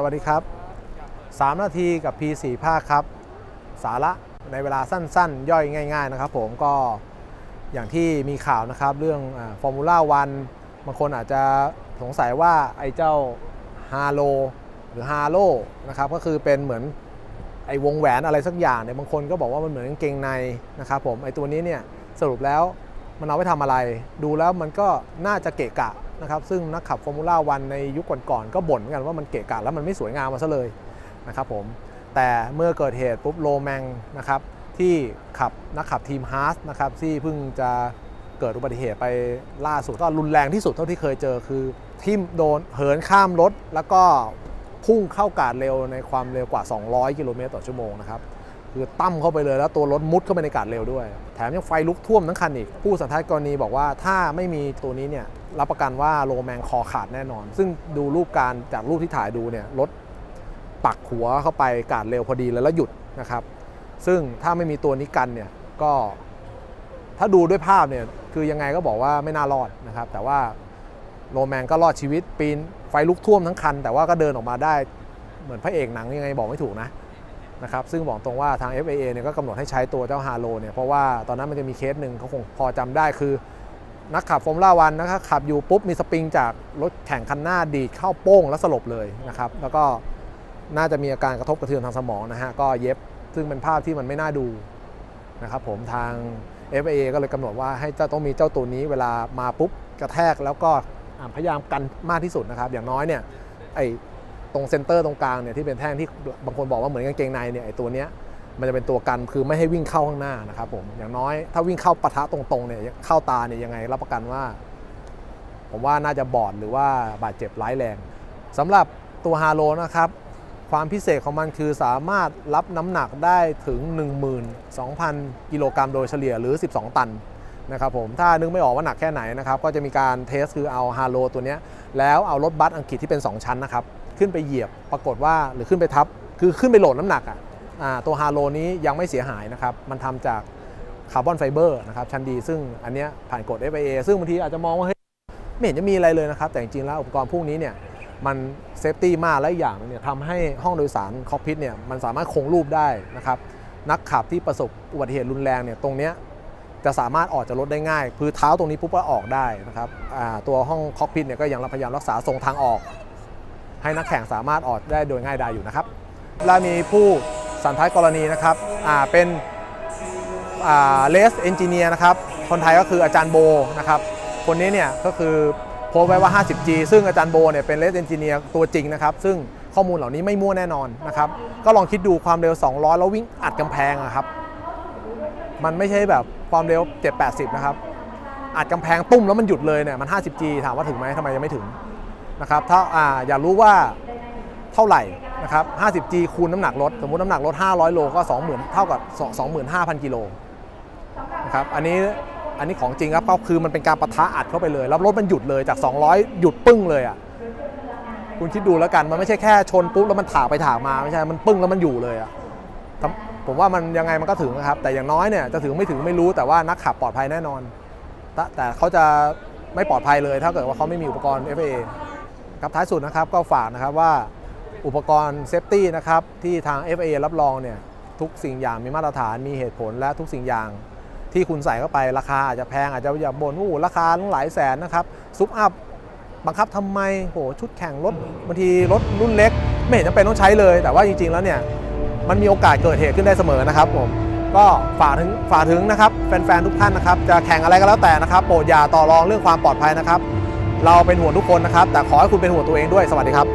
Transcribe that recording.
สวัสดีครับ 3 นาทีกับ P4 ภาคครับ สาระในเวลาสั้นๆ ย่อยง่าย ๆ นะครับ ผมก็อย่างที่มีข่าวนะครับ เรื่องฟอร์มูล่าวันบางคนอาจจะสงสัยว่าไอ้เจ้าฮาโลหรือฮาโลนะครับก็คือเป็นเหมือนไอ้วงแหวนอะไรสักอย่างเนี่ยบางคนก็บอกว่ามันเหมือนกางเกงในนะครับผมไอ้ตัวนี้เนี่ยสรุปแล้วมันเอาไว้ทำอะไร ดูแล้วมันก็น่าจะเกะกะ นะครับซึ่งนักขับฟอร์มูล่าวันในยุคก่อนๆก็บ่นเหมือนกันว่ามันเกะกะแล้วมันไม่สวยงามมาซะเลยนะครับผมแต่เมื่อเกิดเหตุปุ๊บโลแมงนะครับที่ขับนักขับทีมฮาร์สนะครับที่เพิ่งจะเกิดอุบัติเหตุไปล่าสุดก็รุนแรงที่สุดเท่าที่เคยเจอคือทิมโดนเหินข้ามรถ แล้วก็พุ่งเข้ากาดเร็วในความเร็วกว่า 200 กิโลเมตรต่อชั่วโมงนะครับคือตั้มเข้าไปเลยแล้วตัวรถมุดเข้าไปในกาดเร็วด้วย แถมยังไฟลุกท่วมทั้งคันอีก ผู้สันทัดกรณีบอกว่าถ้าไม่มีตัวนี้เนี่ย รับประกันว่าโลแมงคอขาดแน่นอน ซึ่งดูรูปการจากรูปที่ถ่ายดูเนี่ยรถปักหัวเข้าไปกาดเร็วพอดีเลยแล้วหยุดนะครับ ซึ่งถ้าไม่มีตัวนี้กันเนี่ยก็ถ้าดูด้วยภาพเนี่ยคือยังไงก็บอกว่าไม่น่ารอดนะครับ แต่ว่าโรแมนก็รอดชีวิตปีนไฟลุกท่วมทั้งคัน แต่ว่าก็เดินออกมาได้เหมือนพระเอกหนังยังไงบอกไม่ถูกนะนะครับซึ่งบอกตรงว่าทาง FAA เนี่ยก็กำหนดให้ใช้ตัวเจ้าฮาโลเนี่ยเพราะว่าตอนนั้นมันจะมีเคสหนึ่งเขาคงพอจำได้คือ นักขับฟอร์มูล่าวันนะครับขับอยู่ปุ๊บมีสปริงจากรถแข่งคันหน้าดีดเข้าโป้งแล้วสลบเลยนะครับแล้วก็น่าจะมีอาการกระทบกระเทือนทางสมองนะฮะก็เย็บซึ่งเป็นภาพที่มันไม่น่าดูนะครับผมทาง FAA ก็เลยกำหนดว่าให้เจ้าต้องมีเจ้าตัวนี้เวลามาปุ๊บกระแทกแล้วก็พยายามกันมากที่สุดนะครับ อย่างน้อยเนี่ยไอตรงเซนเตอร์ตรงกลางเนี่ยที่เป็นแท่งที่บางคนบอกว่าเหมือนกางเกงในเนี่ยไอตัวเนี้ย มันจะเป็นตัวกันคือไม่ให้วิ่งเข้าข้างหน้านะครับผมอย่างน้อยถ้าวิ่งเข้าปะทะตรงๆเนี่ยเข้าตาเนี่ยยังไงรับประกันว่า ผมว่าน่าจะบอดหรือว่าบาดเจ็บร้ายแรงสำหรับตัวฮาโลนะครับความพิเศษของมันคือสามารถรับน้ำหนักได้ถึง 12,000 กิโลกรัมโดยเฉลี่ยหรือ 12 ตันนะครับผมถ้านึกไม่ออกว่าหนักแค่ไหนนะครับก็จะมีการเทสคือเอาฮาโลตัวเนี้ยแล้วเอารถบัสอังกฤษที่เป็น 2 ชั้นนะครับขึ้นไปเหยียบปรากฏว่าหรือขึ้นไปทับ คือขึ้นไปโหลดน้ำหนักอะอ่า ตัวฮาโลนี้ยังไม่เสียหายนะครับ มันทำจากคาร์บอนไฟเบอร์นะครับชั้นดี ซึ่งอันนี้ผ่านกฎ FIA ซึ่งบางทีอาจจะมองว่าเฮ้ยไม่เห็นจะมีอะไรเลยนะครับ แต่จริงๆแล้วอุปกรณ์พวกนี้เนี่ยมันเซฟตี้มากและอีกอย่างเนี่ยทำให้ห้องโดยสารคอกพิทเนี่ยมันสามารถคงรูปได้นะครับนักขับที่ประสบอุบัติเหตุรุนแรงเนี่ยตรงเนี้ยจะสามารถออกจากรถได้ง่ายคือเท้าตรงนี้ปุ๊บก็ออกได้นะครับตัวห้องคอกพิทเนี่ยก็ยังพยายามรักษาทรงทางออก ให้นักแข่งสามารถออกได้โดยง่ายดายอยู่นะครับและมีผู้ สันท้ายกรณีนะครับเป็นเลสเอนจิเนียร์นะครับคนไทยก็คืออาจารย์โบนะครับคนนี้เนี่ยก็คือโพสไว้ว่า 50G ซึ่งอาจารย์โบเนี่ยเป็นเลสเอนจิเนียร์ตัวจริงนะครับ ซึ่งข้อมูลเหล่านี้ไม่มั่วแน่นอนนะครับ ก็ลองคิดดูความเร็ว 200 แล้ววิ่งอัดกำแพงอะครับ มันไม่ใช่แบบความเร็ว 780 นะครับ อัดกำแพงตุ้มแล้วมันหยุดเลยเนี่ยมัน 50G ถามว่าถึงไหมทำไมยังไม่ถึงนะครับ ถ้าอ่าอยากรู้ว่าเท่าไหร่ นะครับ 50G คูณน้ำหนักรถ สมมุติน้ำหนักรถ 500 โลก็ 20,000 เท่ากับ 25,000 กิโลนะครับ อันนี้ อันนี้ของจริงครับ ก็คือมันเป็นการปะทะอัดเข้าไปเลย แล้วรถมันหยุดเลยจาก 200 หยุดปึ้งเลยอะ คุณคิดดูแล้วกัน มันไม่ใช่แค่ชนปุ๊บแล้วมันถากไปถากมา ไม่ใช่ มันปึ้งแล้วมันอยู่เลยอะ ผมว่ามันยังไงมันก็ถึงนะครับ แต่อย่างน้อยเนี่ยจะถึงไม่ถึงไม่รู้ แต่ว่านักขับปลอดภัยแน่นอน แต่แต่เขาจะไม่ปลอดภัยเลย ถ้าเกิดว่าเขาไม่มีอุปกรณ์ FAA ครับท้ายสุดนะครับก็ฝากนะครับว่า อุปกรณ์เซฟตี้นะครับที่ทาง FAA รับรองเนี่ยทุกสิ่งอย่างมีมาตรฐานมีเหตุผลและทุกสิ่งอย่าง ที่คุณใส่เข้าไปราคาอาจจะแพงอาจจะอย่าบ่นว่าโอ้โหราคาต้องหลายแสนนะครับซุปอัพบังคับทำไมโหชุดแข่งรถบางทีรถรุ่นเล็ก ไม่เห็นจำเป็นต้องใช้เลย แต่ว่าจริง ๆ แล้วเนี่ยมันมีโอกาสเกิดเหตุขึ้นได้เสมอนะครับผมก็ฝากถึงฝากถึงนะครับแฟนๆทุกท่านนะครับ จะแข่งอะไรก็แล้วแต่นะครับโปรดอย่าต่อรองเรื่องความปลอดภัยนะครับ เราเป็นห่วงทุกคนนะครับ แต่ขอให้คุณเป็นห่วงตัวเองด้วยสวัสดีครับ